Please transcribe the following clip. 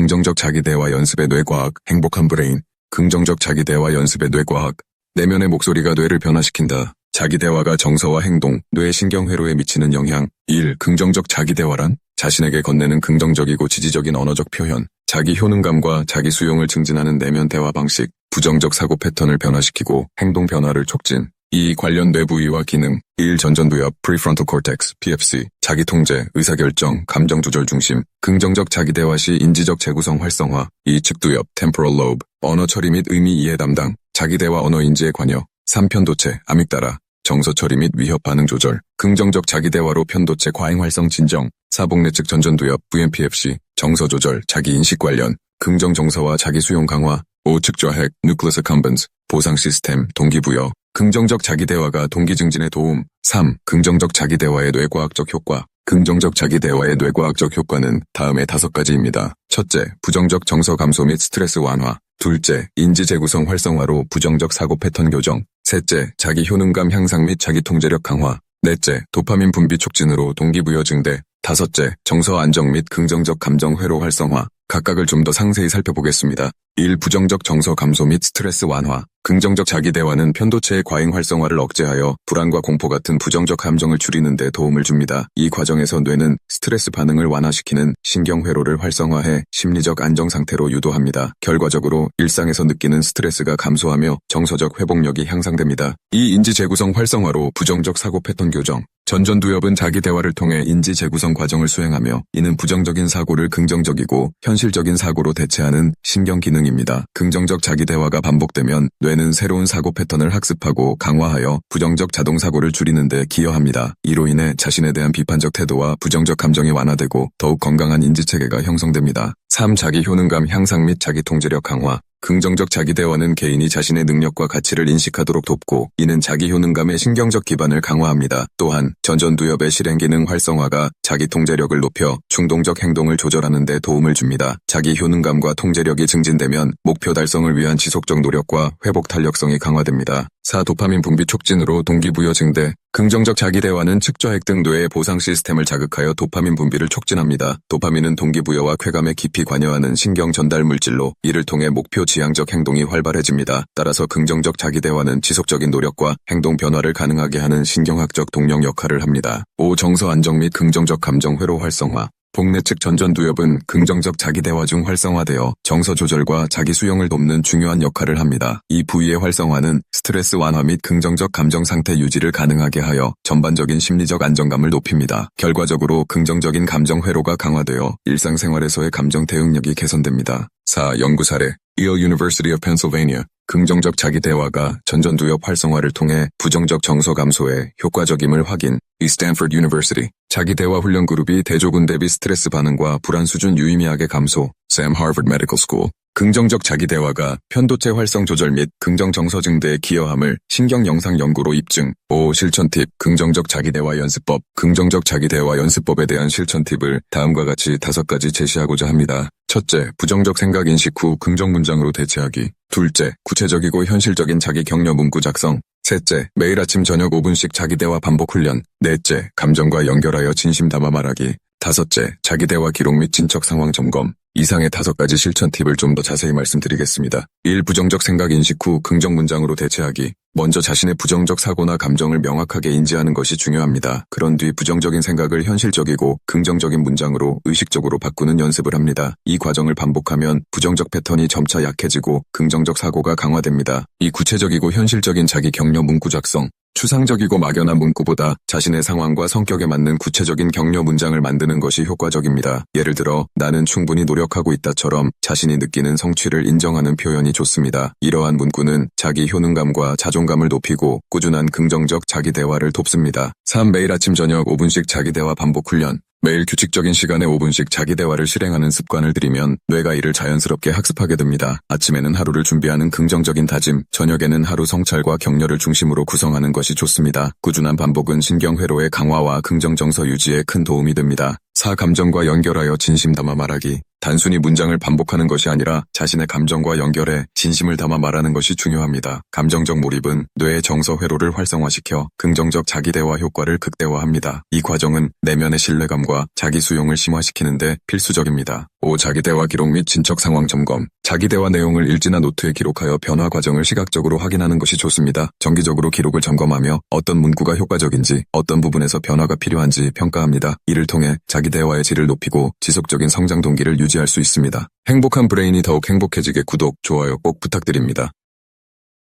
긍정적 자기대화 연습의 뇌과학, 행복한 브레인, 긍정적 자기대화 연습의 뇌과학, 내면의 목소리가 뇌를 변화시킨다. 자기대화가 정서와 행동, 뇌 신경회로에 미치는 영향. 1. 긍정적 자기대화란 자신에게 건네는 긍정적이고 지지적인 언어적 표현, 자기 효능감과 자기 수용을 증진하는 내면 대화 방식, 부정적 사고 패턴을 변화시키고 행동 변화를 촉진. 이 관련 뇌부위와 기능 1. 전전두엽 prefrontal cortex PFC 자기 통제, 의사결정, 감정 조절 중심 긍정적 자기대화 시 인지적 재구성 활성화 2. 측두엽 temporal lobe 언어 처리 및 의미 이해 담당 자기대화 언어 인지에 관여 3. 편도체 아믹다라 정서 처리 및 위협 반응 조절 긍정적 자기대화로 편도체 과잉 활성 진정 사복내 측 전전두엽 VMPFC 정서 조절 자기 인식 관련 긍정 정서와 자기 수용 강화 5. 측좌핵 nucleus accumbens 보상 시스템 동기부여 긍정적 자기대화가 동기 증진에 도움. 3. 긍정적 자기대화의 뇌과학적 효과. 긍정적 자기대화의 뇌과학적 효과는 다음의 다섯 가지입니다. 첫째, 부정적 정서 감소 및 스트레스 완화. 둘째, 인지 재구성 활성화로 부정적 사고 패턴 교정. 셋째, 자기 효능감 향상 및 자기 통제력 강화. 넷째, 도파민 분비 촉진으로 동기부여 증대. 다섯째, 정서 안정 및 긍정적 감정 회로 활성화. 각각을 좀 더 상세히 살펴보겠습니다. 1. 부정적 정서 감소 및 스트레스 완화. 긍정적 자기대화는 편도체의 과잉 활성화를 억제하여 불안과 공포 같은 부정적 감정을 줄이는 데 도움을 줍니다. 이 과정에서 뇌는 스트레스 반응을 완화시키는 신경회로를 활성화해 심리적 안정 상태로 유도합니다. 결과적으로 일상에서 느끼는 스트레스가 감소하며 정서적 회복력이 향상됩니다. 이 인지 재구성 활성화로 부정적 사고 패턴 교정, 전전두엽은 자기 대화를 통해 인지 재구성 과정을 수행하며 이는 부정적인 사고를 긍정적이고 현실적인 사고로 대체하는 신경 기능 입니다. 긍정적 자기 대화가 반복되면 뇌는 새로운 사고 패턴을 학습하고 강화하여 부정적 자동 사고를 줄이는 데 기여합니다. 이로 인해 자신에 대한 비판적 태도와 부정적 감정이 완화되고 더욱 건강한 인지 체계가 형성됩니다. 3. 자기 효능감 향상 및 자기 통제력 강화 긍정적 자기대화는 개인이 자신의 능력과 가치를 인식하도록 돕고 이는 자기 효능감의 신경적 기반을 강화합니다. 또한 전전두엽의 실행기능 활성화가 자기 통제력을 높여 충동적 행동을 조절하는 데 도움을 줍니다. 자기 효능감과 통제력이 증진되면 목표 달성을 위한 지속적 노력과 회복 탄력성이 강화됩니다. 4. 도파민 분비 촉진으로 동기부여 증대 긍정적 자기대화는 측좌핵 등 뇌의 보상 시스템을 자극하여 도파민 분비를 촉진합니다. 도파민은 동기부여와 쾌감에 깊이 관여하는 신경 전달 물질로 이를 통해 목표 지향적 행동이 활발해집니다. 따라서 긍정적 자기대화는 지속적인 노력과 행동 변화를 가능하게 하는 신경학적 동력 역할을 합니다. 5. 정서 안정 및 긍정적 감정 회로 활성화 복내 측 전전두엽은 긍정적 자기대화 중 활성화되어 정서 조절과 자기 수용을 돕는 중요한 역할을 합니다. 이 부위의 활성화는 스트레스 완화 및 긍정적 감정 상태 유지를 가능하게 하여 전반적인 심리적 안정감을 높입니다. 결과적으로 긍정적인 감정 회로가 강화되어 일상생활에서의 감정 대응력이 개선됩니다. 4. 연구 사례 Yale University of Pennsylvania 긍정적 자기 대화가 전전두엽 활성화를 통해 부정적 정서 감소에 효과적임을 확인. 이 스탠퍼드 유니버시티 자기 대화 훈련 그룹이 대조군 대비 스트레스 반응과 불안 수준 유의미하게 감소. 샘 하버드 메디컬 스쿨 긍정적 자기 대화가 편도체 활성 조절 및 긍정 정서 증대에 기여함을 신경 영상 연구로 입증. 5. 실천 팁. 긍정적 자기 대화 연습법. 긍정적 자기 대화 연습법에 대한 실천 팁을 다음과 같이 다섯 가지 제시하고자 합니다. 첫째, 부정적 생각 인식 후 긍정 문장으로 대체하기. 둘째, 구체적이고 현실적인 자기 격려 문구 작성. 셋째, 매일 아침 저녁 5분씩 자기 대화 반복 훈련. 넷째, 감정과 연결하여 진심 담아 말하기. 다섯째, 자기 대화 기록 및 진척 상황 점검. 이상의 다섯 가지 실천 팁을 좀 더 자세히 말씀드리겠습니다. 1. 부정적 생각 인식 후 긍정 문장으로 대체하기. 먼저 자신의 부정적 사고나 감정을 명확하게 인지하는 것이 중요합니다. 그런 뒤 부정적인 생각을 현실적이고 긍정적인 문장으로 의식적으로 바꾸는 연습을 합니다. 이 과정을 반복하면 부정적 패턴이 점차 약해지고 긍정적 사고가 강화됩니다. 이 구체적이고 현실적인 자기 격려 문구 작성, 추상적이고 막연한 문구보다 자신의 상황과 성격에 맞는 구체적인 격려 문장을 만드는 것이 효과적입니다. 예를 들어 나는 충분히 노력하고 있다처럼 자신이 느끼는 성취를 인정하는 표현이 좋습니다. 이러한 문구는 자기 효능감과 자존감을 높이고 꾸준한 긍정적 자기 대화를 돕습니다. 3. 매일 아침 저녁 5분씩 자기 대화 반복 훈련 매일 규칙적인 시간에 5분씩 자기 대화를 실행하는 습관을 들이면 뇌가 이를 자연스럽게 학습하게 됩니다. 아침에는 하루를 준비하는 긍정적인 다짐, 저녁에는 하루 성찰과 격려를 중심으로 구성하는 것이 좋습니다. 꾸준한 반복은 신경회로의 강화와 긍정 정서 유지에 큰 도움이 됩니다. 4. 감정과 연결하여 진심 담아 말하기. 단순히 문장을 반복하는 것이 아니라 자신의 감정과 연결해 진심을 담아 말하는 것이 중요합니다. 감정적 몰입은 뇌의 정서 회로를 활성화시켜 긍정적 자기대화 효과를 극대화합니다. 이 과정은 내면의 신뢰감과 자기 수용을 심화시키는데 필수적입니다. 5. 자기대화 기록 및 진척 상황 점검. 자기대화 내용을 일지나 노트에 기록하여 변화 과정을 시각적으로 확인하는 것이 좋습니다. 정기적으로 기록을 점검하며 어떤 문구가 효과적인지, 어떤 부분에서 변화가 필요한지 평가합니다. 이를 통해 자기 대화의 질을 높이고 지속적인 성장 동기를 유지할 수 있습니다. 행복한 브레인이 더욱 행복해지게 구독, 좋아요 꼭 부탁드립니다.